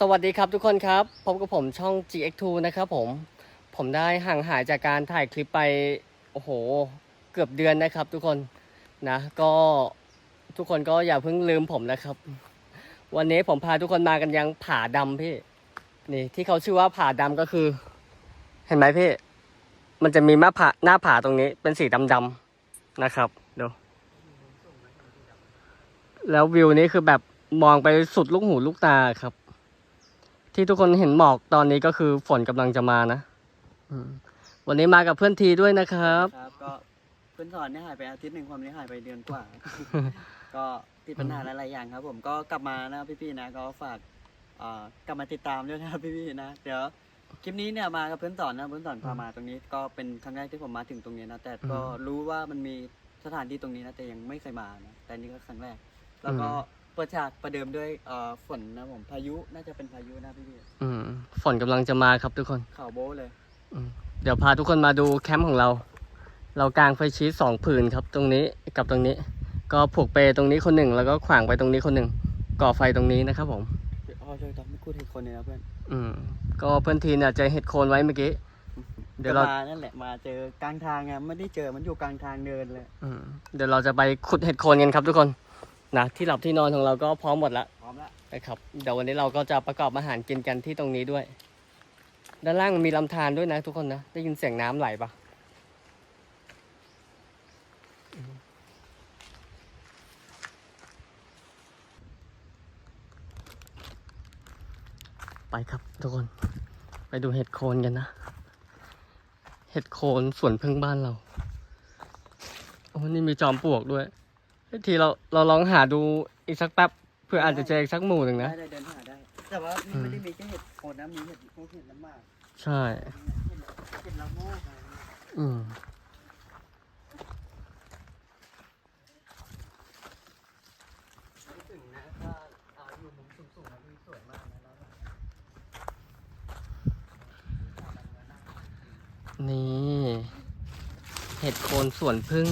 สวัสดีครับทุกคนครับพบกับผมช่อง GX2 นะครับผมผมได้ห่างหายจากการถ่ายคลิปไปโอ้โหเกือบเดือนนะครับทุกคนนะก็ทุกคนก็อย่าเพิ่งลืมผมนะครับ วันนี้ผมพาทุกคนมากันยังผาดำพี่นี่ที่เขาชื่อว่าผาดำก็คือ เห็นไหมพี่ มันจะมีหน้าผาหน้าผาตรงนี้เป็นสีดำๆนะครับดูแล้ววิวนี้คือแบบมองไปสุดลูกหูลูกตาครับ ที่ทุกคนเห็นหมอกตอนนี้ก็คือฝนกำลังจะมานะอืมวันนี้มากับเพื่อนทีด้วยนะครับ ครับก็เพื่อนสอนเนี่ยหายไปอาทิตย์หนึ่งความนี้หายไปเดือนกว่า ก็ติดปัญหาหลายๆอย่างครับ ผมก็กลับมานะพี่ๆนะก็ฝากเอ่อกลับมาติดตามด้วยนะครับพี่ๆนะเดี๋ยวคลิปนี้เนี่ยมากับเพื่อนสอนนะเพื่อนสอนพามาตรงนี้ ก็เป็นครั้งแรกที่ผมมาถึงตรงนี้นะแต่ก็อืมรู้ว่ามันมีสถานที่ตรงนี้นะแต่ยังไม่เคยมานะแต่นี่ก็ครั้งแรก แล้วก็อืม เปิดฉากประเดิมด้วยเอ่อฝนนะผมพายุน่าจะเป็นพายุนะพี่อืมฝนกำลังจะมาครับทุกคนๆข่าวโบ้เลยอืมเดี๋ยวพาทุกคนมาดูแคมป์ของเรา เรากางไฟชีสสองผืนครับ ตรงนี้กับตรงนี้ ก็ผูกเปตรงนี้คนหนึ่ง แล้วก็ขวางไปตรงนี้คนหนึ่ง ก่อไฟตรงนี้นะครับผม เดี๋ยวอ๋อเลยต้องไม่พูดถึงคนเลยนะเพื่อนอืม ก็เพื่อนทีเนี่ยเจะเห็ดโคนไว้เมื่อกี้ เดี๋ยวเราก็มานั่นแหละมาเจอกลางทางไงไม่ได้เจอมันอยู่กลางทางเดินเลย อืมเดี๋ยวเราจะไปขุดเห็ดโคนกันครับทุกคน นะที่หลับที่นอนของเราก็พร้อมหมดแล้วพร้อมแล้วนะครับเดี๋ยววันนี้เราก็จะประกอบอาหารกินกันที่ตรงนี้ด้วย ด้านล่างมีลำธารด้วยนะทุกคนนะได้ยินเสียงน้ำไหลปะไปครับทุกคน ไปดูเห็ดโคนกันนะ เห็ดโคนสวนพึ่งบ้านเราโอ้นี่มีจอมปลวกด้วยเฮ้ย ทีเราเราลองหาดูอีกสักแป๊บเพื่ออาจจะเจออีกสักหมู่หนึ่งนะ ได้ได้เดินหาได้ แต่ว่ามันไม่ได้มีแค่เห็ดโคนนะมีเห็ดพวกเห็ดน้ำหมากใช่ เห็ดเห็ดละโงกอะไรเนี่ยอืมรู้สึกนะถ้าเอาอยู่มุมสูงๆนะพี่สวยมากนะแล้วแบบนี่ เห็ดโคนสวนพึ่ง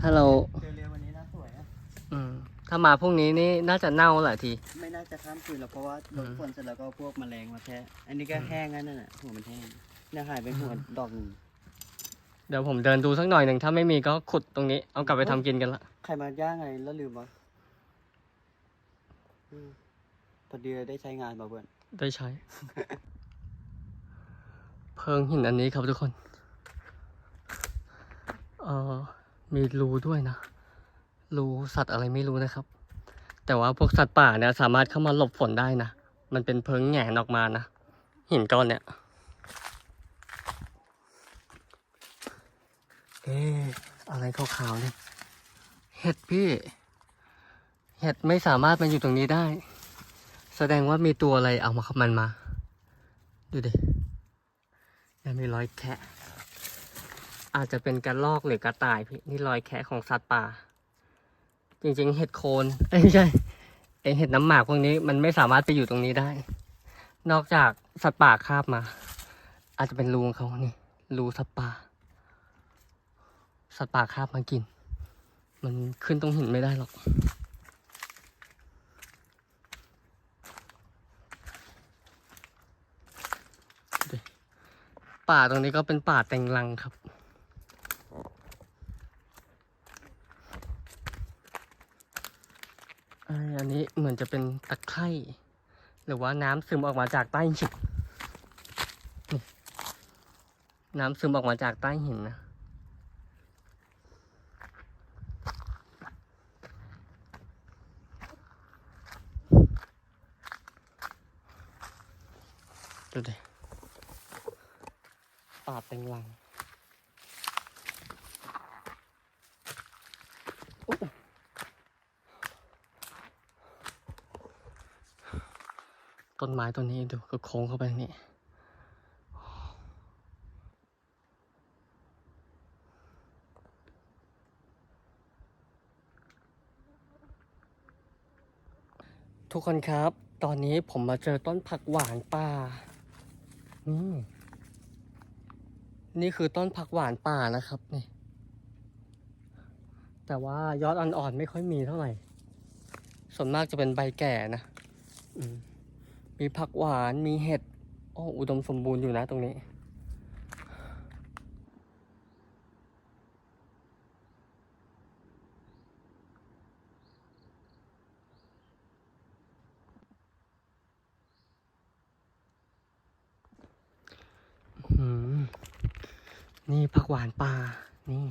ถ้าเรา เจอเร็ววันนี้นะสวยนะ อืม ถ้ามาพรุ่งนี้นี่น่าจะเน่าแหละที ไม่น่าจะข้ามคืนหรอกเพราะว่าอืโดมนฝนเสร็จแล้วก็พวกแมลงมาแทะอันนี้ก็แห้งแล้วนั่นน่ะหัวมันแห้งเนี่ยหายไปหัวดอกหนึ่งเดี๋ยวผมเดินดูสักหน่อยหนึ่งถ้าไม่มีก็ขุดตรงนี้ เอากลับไปทำกินกันละ ใครมาย่างไงแล้วลืมวะอืมพอดีได้ใช้งานมาเบิร์นได้ใช้ เพิงหินอันนี้ครับทุกคน เอ่อมีรูด้วยนะ รู้สัตว์อะไรไม่รู้นะครับ แต่ว่าพวกสัตว์ป่าเนี่ยสามารถเข้ามาหลบฝนได้นะ มันเป็นเพิงแหงออกมานะหินก้อนเนี่ยเอ๊ะอะไรขาวๆเนี่ยเห็ดพี่ เห็ดไม่สามารถมาอยู่ตรงนี้ได้ แสดงว่ามีตัวอะไรเอามาขับมันมา ดูดิยังมีรอยแคะอาจจะเป็นกระรอกหรือกระต่ายพี่นี่รอยแคะของสัตว์ป่า จริง ๆ เห็ดโคนเอ้ยไม่ใช่ไอเห็ดน้ำหมากพวกนี้มันไม่สามารถไปอยู่ตรงนี้ได้ นอกจากสัตว์ป่าคาบมา อาจจะเป็นรูของเขานี่รูสัตว์ป่า สัตว์ป่าคาบมากิน มันขึ้นตรงหินไม่ได้หรอก ป่าตรงนี้ก็เป็นป่าแตงลังครับ อันนี้เหมือนจะเป็นตะไคร่หรือว่าน้ำซึมออกมาจากใต้หินน้ำซึมออกมาจากใต้หินนะดูดิป่าเต็งลัง ต้นไม้ต้นนี้ดูก็โค้งเข้าไปนี่ทุกคนครับ ตอนนี้ผมมาเจอต้นผักหวานป่าอืมนี่คือต้นผักหวานป่านะครับนี่ แต่ว่ายอดอ่อนๆไม่ค่อยมีเท่าไหร่ ส่วนมากจะเป็นใบแก่นะ อืม มีผักหวานมีเห็ดโอ้อุดมสมบูรณ์อยู่นะตรงนี้ นี่ผักหวานป่า นี่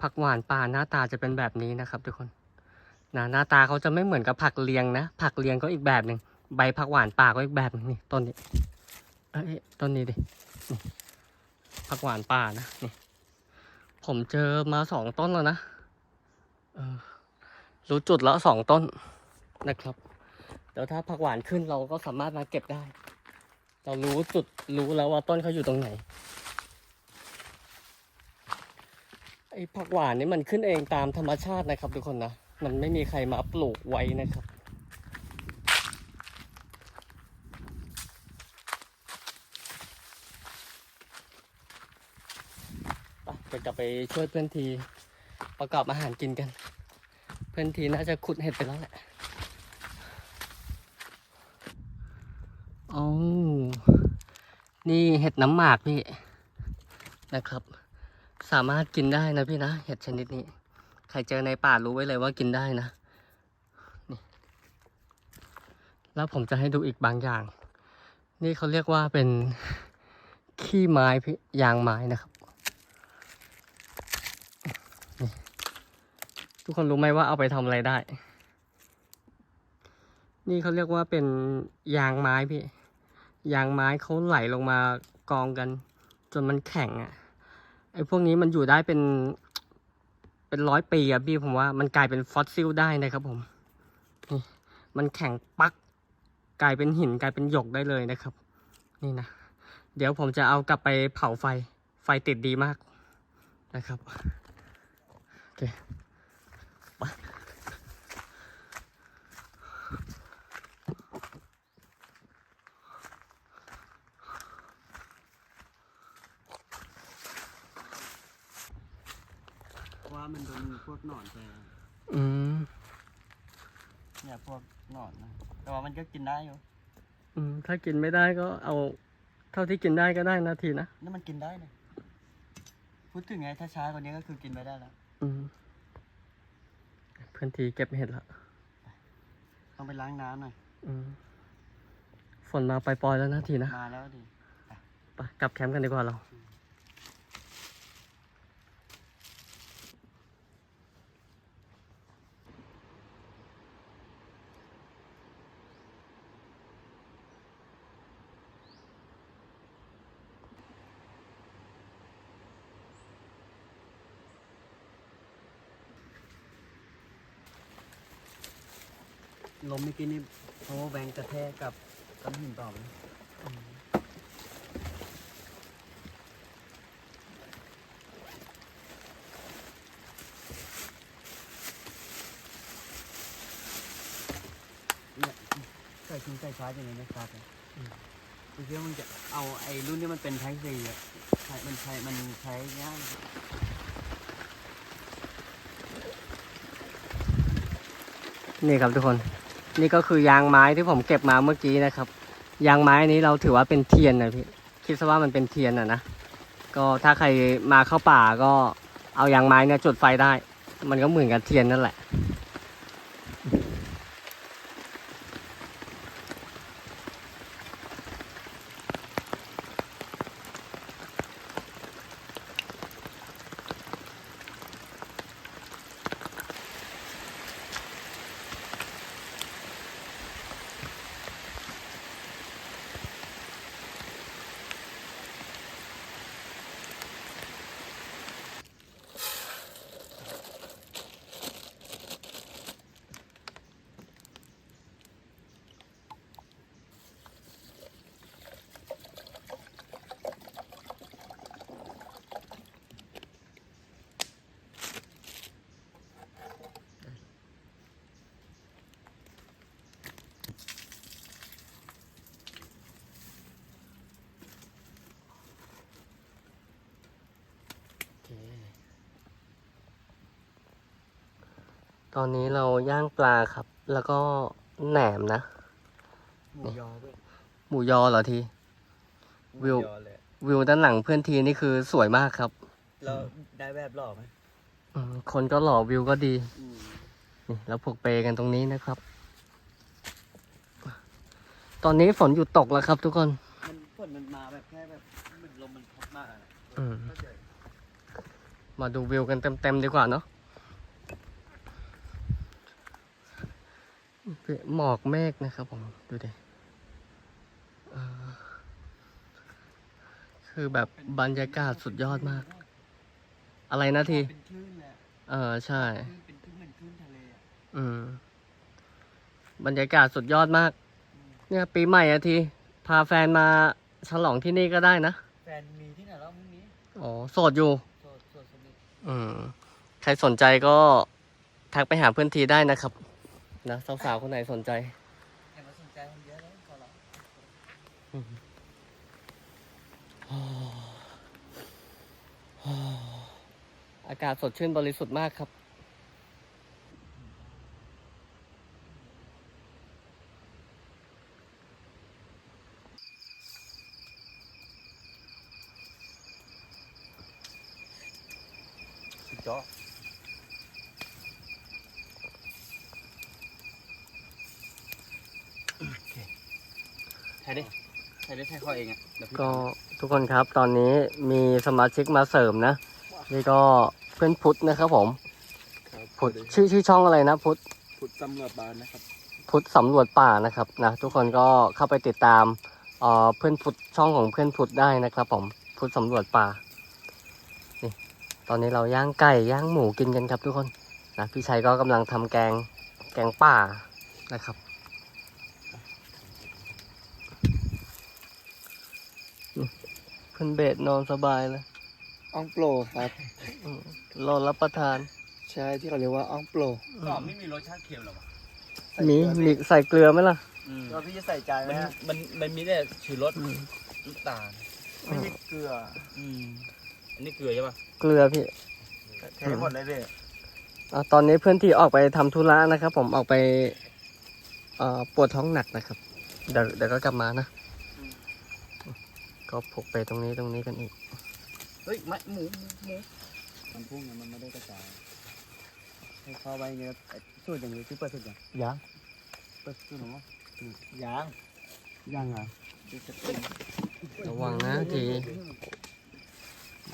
ผักหวานป่าหน้าตาจะเป็นแบบนี้นะครับทุกคนนะหน้าตาเขาจะไม่เหมือนกับผักเลียงนะ ผักเลียงก็อีกแบบหนึ่ง ใบผักหวานป่าก็อีกแบบนึงนี่ต้นนี้เอ้ยต้นนี้ดิผักหวานป่านะนี่ ผมเจอมาสองต้นแล้วนะรู้จุดแล้วสองต้นนะครับเดี๋ยวถ้าผักหวานขึ้นเราก็สามารถมาเก็บได้ เรารู้จุดรู้แล้วว่าต้นเขาอยู่ตรงไหนไอ้ผักหวานนี่มันขึ้นเองตามธรรมชาตินะครับทุกคนนะ มันไม่มีใครมาปลูกไว้นะครับ ไปเดี๋ยวกลับไปช่วยเพื่อนทีประกอบอาหารกินกัน เพื่อนทีน่าจะขุดเห็ดไปแล้วแหละโอ้นี่เห็ดน้ำหมากพี่นะครับ สามารถกินได้นะพี่นะ เห็ดชนิดนี้ ใครเจอในป่ารู้ไว้เลยว่ากินได้นะนี่แล้วผมจะให้ดูอีกบางอย่าง นี่เขาเรียกว่าเป็นขี้ไม้พี่ยางไม้นะครับ ทุกคนรู้ไหมว่าเอาไปทำอะไรได้ นี่เขาเรียกว่าเป็นยางไม้พี่ ยางไม้เขาไหลลงมากองกัน จนมันแข็งอะ่ะ ไอ้พวกนี้มันอยู่ได้เป็น เป็นร้อยปีอะพี่ผมว่ามันกลายเป็นฟอสซิลได้นะครับผมนี่มันแข็งปัก กลายเป็นหินกลายเป็นหยกได้เลยนะครับ นี่นะ เดี๋ยวผมจะเอากลับไปเผาไฟ ไฟติดดีมากนะครับ โอเค ว่ามันโดนพวกหนอนแทงอืมเนี่ยพวกหนอนนะแต่ว่ามันก็กินได้อยู่อืมถ้ากินไม่ได้ก็เอา เท่าที่กินได้ก็ได้นาทีนะ นี่มันกินได้เลยพูดถึงไงถ้าช้ากว่านี้ก็คือกินไม่ได้แล้ว อืม เพื่อนทีเก็บเห็ดละต้องไปล้างน้ำหน่อยอืมฝนมาปล่อยๆแล้วนะทีนะ มาแล้วดิ ไปกลับแคมป์กันดีกว่าเรา ลมเมื่อกี้นี่โอ้แบงกระแทกกับก้อนหินต่อไปเนี่ยใส่ชิ้นใส่ชาร์จอย่างนี้นะครับคือเชื่อมันจะเอาไอ้รุ่นที่มันเป็นไทซีอะใช้มันใช้มันใช้ง่ายนี่ครับทุกคน นี่ก็คือยางไม้ที่ผมเก็บมาเมื่อกี้นะครับ ยางไม้นี้เราถือว่าเป็นเทียนนะพี่คิดซะว่ามันเป็นเทียนอะนะก็ถ้าใครมาเข้าป่าก็เอายางไม้เนี่ยจุดไฟได้ มันก็เหมือนกับเทียนนั่นแหละ ตอนนี้เราย่างปลาครับ แล้วก็แหนมนะ หมูยอด้วยหมูยอเหรอที วิว หมูยอเลยวิวด้านหลังเพื่อนทีนี่คือสวยมากครับแล้วได้แบบหล่อไหมอืมคนก็หล่อวิวก็ดีอืมนี่แล้วผูกเปกันตรงนี้นะครับ ตอนนี้ฝนหยุดตกแล้วครับทุกคน มันฝนมันมาแบบแค่แบบเหมือนลมมันพัดมาอะอืม เข้าใจ มาดูวิวกันเต็มๆดีกว่าเนาะหมอกเมฆนะครับผม ดูดิเอ่อคือแบบบรรยากาศสุดยอดมาก อะไรนะทีเป็นคลื่นเลยอะเออใช่คลื่นเป็นคลื่นเหมือนคลื่นทะเลอะอืมบรรยากาศสุดยอดมาก เนี่ยปีใหม่อะที พาแฟนมาฉลองที่นี่ก็ได้นะ แฟนมีที่ไหนแล้วมึงนี้ อ๋อ โสดอยู่ อืม ใครสนใจก็ทักไปหาเพื่อนทีได้นะครับ นะสาวๆคนไหนสนใจอย่ามาสนใจคนเยอะเลยขอร้ออากาศสดชื่นบริสุทธิ์มากครับ สุดยอดใครดิใครดิใครข้อเองอะเดี๋ยวพี่ก็ทุกคนครับตอนนี้มีสมาชิกมาเสริมนะนี่ก็เพื่อนพุทธนะครับผมพุทธชื่อชื่อช่องอะไรนะพุทธพุทธตำรวจบานนะครับ พุทธสำรวจป่านะครับนะทุกคนก็เข้าไปติดตามเอ่อเพื่อนพุทธช่องของเพื่อนพุทธได้นะครับ ผมพุทธสำรวจป่านี่ตอนนี้เราย่างไก่ย่างหมูกินกันครับทุกคนนะพี่ชัยก็กำลังทำแกงแกงป่านะครับ เพื่อนเบสนอนสบายเลยอ่องโปรครับ อืมรอรับประทานใช่ที่เขาเรียกว่าอ่องโปรก็ไม่มีรสชาติเค็มหรอวะมีมีใส่เกลือไหมล่ะก็พี่จะใส่ใจไหมมันฮะมันมันมีแต่ชูรสน้ำตาล ไม่มีเกลืออืม อันนี้เกลือใช่ป่ะ เกลือพี่ เทหมดเลยพี่อะตอนนี้เพื่อนที่ออกไปทำธุระนะครับ ผมออกไปเอ่อปวดท้องหนักนะครับ เดี๋ยวเดี๋ยวก็กลับมานะ ก็พกไปตรงนี้ตรงนี้กันอีก เฮ้ยไม่หมูหมูหมูมันพุ่งนะมันไม่ได้กระจายให้เข้าไปอย่างเงี้ยไอ้สูตรอย่างนี้ที่เปิดสุดยังยังเปิดสุดหรอวะยังยังอะที่จะเป็นระวังนะที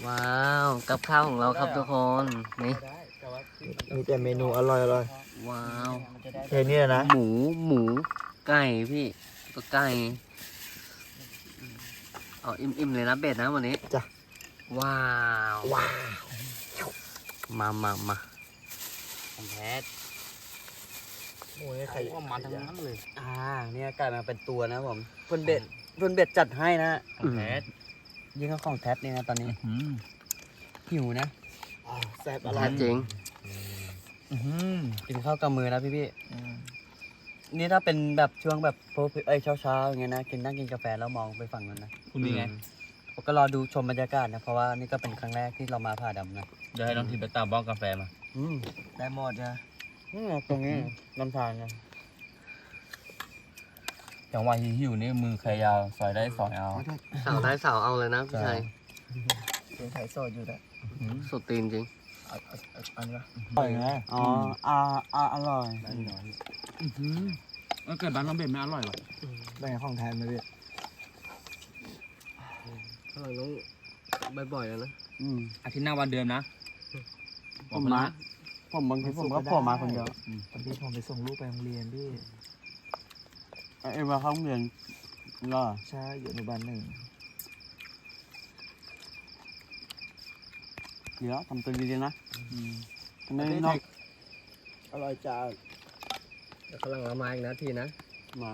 ว้าวกับข้าวของเราครับทุกคนนี่ได้แต่ว่าที่มีแต่เมนูอร่อยอร่อยว้าวมันจะได้เทนี่นะหมูหมูไก่พี่ตัวไก่ เอาอิ่มๆเลยนะเบ็ดนะวันนี้จ้ะว้าวว้าวมามามาของแท้โอ้ยใครเขาเอามาทั้งนั้นเลย อ่า เนี่ยกลายมาเป็นตัวนะผมเพื่อนเบ็ดเพื่อนเบ็ดจัดให้นะของแท้ยิ่งเขาของแท้นี่นะตอนนี้หิวนะอ่าแซ่บอร่อแท้ยจริงกินข้าวกับมือนะพี่พี่อืมๆ นี่ถ้าเป็นแบบช่วงแบบพวกเอ้ยเช้าเช้าๆอย่างเงี้ยนะกินนั่งกินกาแฟแล้วมองไปฝั่งนั้นนะคุณมีไงอืผมก็รอดูชมบรรยากาศนะ เพราะว่านี่ก็เป็นครั้งแรกที่เรามาผ่าดำนะเดี๋ยวให้น้องทีไปตามบ้องกาแฟมา อืมได้หมดนะอืมตรงนี้ลำธารนะจังหวะหิวๆนี่มือใครยาวสอยได้สอยเอาสาวได้สาวเอาเลยนะพี่ชัยเป็นไข่โซดอยู่แล้วสุดตีนจริงเอาเอาเอาอันนี้วะอร่อยนะอ๋ออ่าอ่าอร่อยเออเกิดบ้านน้องเบนไม่อร่อยหรอแบ่งของแทนไหมพี่เราต้องบ่อยๆแล้วนะอืมอาทิตย์หน้าวันเดือนนะผมมาผมบางทีผมก็โผล่มาคนเดียวตอนที่ผมไปส่งลูกไปโรงเรียนพี่เอ็มมาเข้าโรงเรียนเหรอใช่อยู่อนุบาลหนึ่ง เดี๋ยวทำตัวดีๆนะทำไมนอกอร่อยจ้าเดี๋ยวกำลังเรามาอีกนะทีนะหมา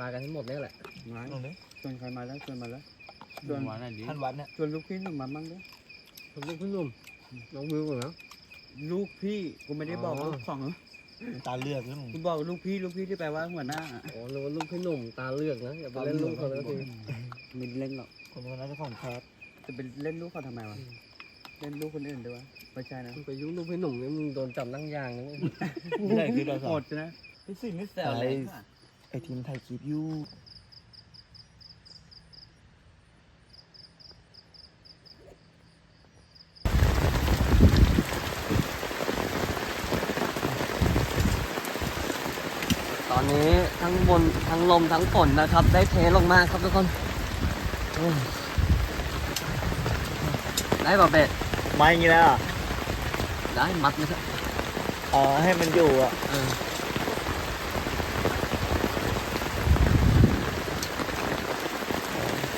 มากันทั้งหมดนี่แหละหมาลงเลยชวนใครมาแล้วชวนมาแล้วชเดืวอนนวันไหนดีท่านวัดเนี่ยชวนลูกพี่หนุ่มมาบ้างด้วยผมลูกพี่หนุ่มน้องวิวก่อนนะลูกพี่กูไม่ได้บอกอ๋อลูกของตาเลือกแล้วมึงกูบอกลูกพี่ลูกพี่ที่แปลว่าหัวหน้าอ๋อนึกว่าลูกพี่หนุ่มตาเลือกนะอย่าไปเล่นลูกเขาแล้วทีไมินเล่นหรอกคนคนนั้นเจ้าของแคทจะเป็นเล่นลูกเขาทำไมวะ เล่นลูกคนอื่นด้วยวะไม่ใช่นะมึงไปยุ่งลูกพี่หนุ่มนี่มึงโดนจับนั่งยางนะเว้ยไม่ได้คือเราสโหอนดใช่ไหมพี่สิ่งนี่แซวเลยไอทีมไทยคลิปอยู่ตอนนี้ทั้งบนทั้งลมทั้งฝนนะครับ ได้เทลงมาครับทุกคนอืมได้ป่ะเบ็ด มาอย่างนี้แล้วเหรอได้มัดเลยครับอ๋อให้มันอยู่อะเออ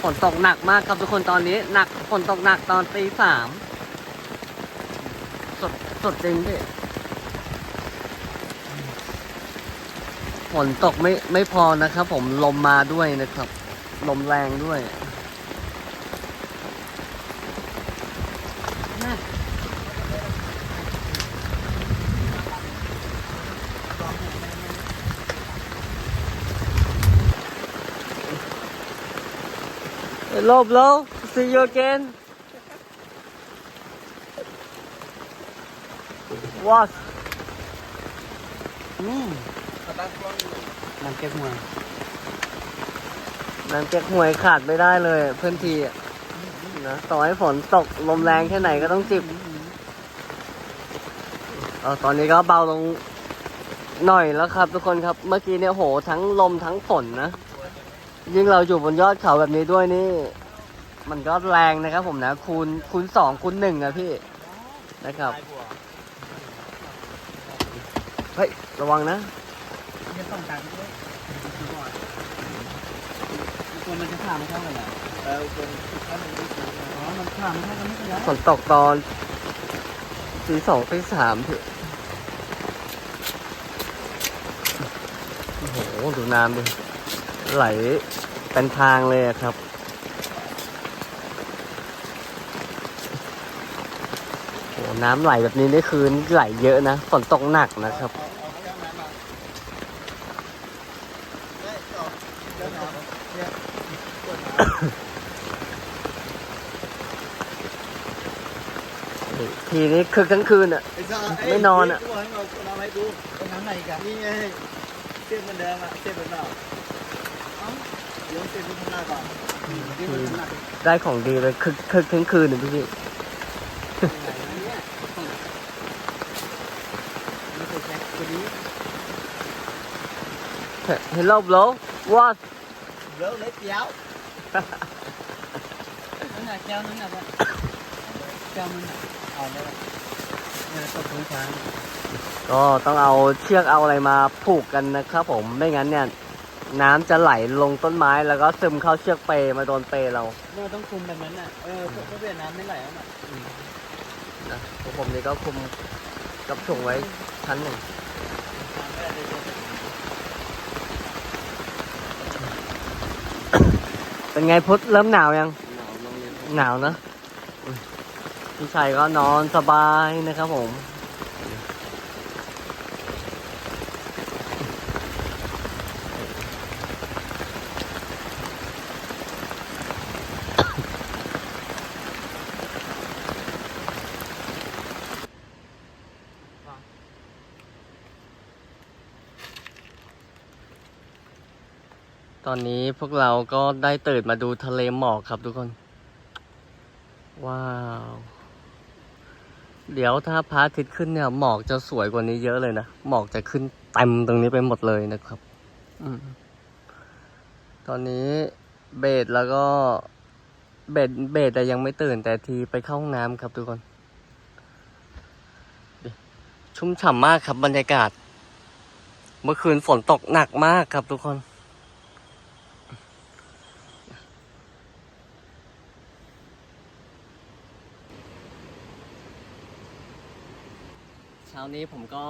ฝนตกหนักมากครับทุกคนตอนนี้หนักฝนตกหนักตอนตีสามสดสดจริงพี่ฝนตกไม่ไม่พอนะครับ ผมลมมาด้วยนะครับ ลมแรงด้วย Hello, bro. See you again. What? อืมน้ำเก๊กฮวยน้ำเก๊กหวยขาดไม่ได้เลย เพื่อนทีนะต่อให้ฝนตกลมแรงแค่ไหนก็ต้องจิบเออตอนนี้ก็เบาลงหน่อยแล้วครับ ทุกคนครับ เมื่อกี้เนี่ยโหทั้งลมทั้งฝนนะ ยิ่งเราอยู่บนยอดเขาแบบนี้ด้วยนี่ มันก็แรงนะครับ ผมนะคูณคูณสองคูณหนึ่งอะพี่นะครับเฮ้ยระวังนะจะต้องการด้วยตัวมันจะขาไม่เท่ากันเหรอเออเป็นถ้ามันไม่ถูกอ๋อมันขาไม่เท่ากันไม่เป็นไรฝนตกตอนตีสองตีสามพี่โอ้โหดูน้ำดิ ไหลเป็นทางเลยอะครับ โอ้โหน้ำไหลแบบนี้นี่คือไหลเยอะนะ ฝนตกหนักนะครับ ทีนี้คึกทั้งคืนอะ ไม่นอนอะให้เราเราให้ดูเป็นน้ำไหนกันนี่ไงเส้นมันแดงอะเส้นมันเปล่ ได้ของดีเลยคึกคึกทั้งคืนเลยพี่พี่ไม่เคยใช้ตัวนี้ Hello bro what เร็วเล็กเดียวนั่นน่ะแก้วนั่นน่ะแบบแก้วมันน่ะเอาได้แบบเนี่ยตกพื้นช้างก็ต้องเอาเชือกเอาอะไรมาผูกกันนะครับผมไม่งั้นเนี่ย น้ำจะไหลลงต้นไม้แล้วก็ซึมเข้าเชือกเปมาโดนเปเราเนี่ยต้องคุมแบบนั้นน่ะ เออเพื่อเพื่อน้ำไม่ไหลออกมานะพวกผมนี่ก็คุมกับถุงไว้ชั้นหนึ่งเป็นไงพุทธเริ่มหนาวยัง หนาวนะอืมพี่ชัยก็นอนสบายนะครับผม ตอนนี้พวกเราก็ได้ตื่นมาดูทะเลหมอกครับทุกคน ว้าว เดี๋ยวถ้าพระอาทิตย์ขึ้นเนี่ยหมอกจะสวยกว่านี้เยอะเลยนะ หมอกจะขึ้นเต็มตรงนี้ไปหมดเลยนะครับอตอนนี้เบสแล้วก็เบสเบสแต่ยังไม่ตื่นแต่ทีไปเข้าห้องน้ำครับทุกคน ชุ่มฉ่ำมากครับบรรยากาศ เมื่อคืนฝนตกหนักมากครับทุกคน นี้ผมก็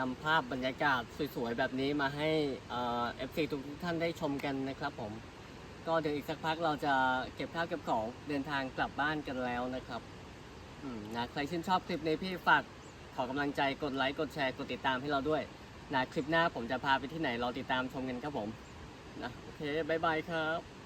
นำภาพบรรยากาศสวยๆ แบบนี้มาให้เอฟซีทุกท่านได้ชมกันนะครับผม ก็เดี๋ยวอีกสักพักเราจะเก็บข้าวเก็บของเดินทางกลับบ้านกันแล้วนะครับนะใครชื่นชอบคลิปนี้พี่ฝากขอกำลังใจกดไลค์กดแชร์กดติดตามให้เราด้วยนะคลิปหน้าผมจะพาไปที่ไหนรอติดตามชมกันครับผมนะโอเคบายบายครับ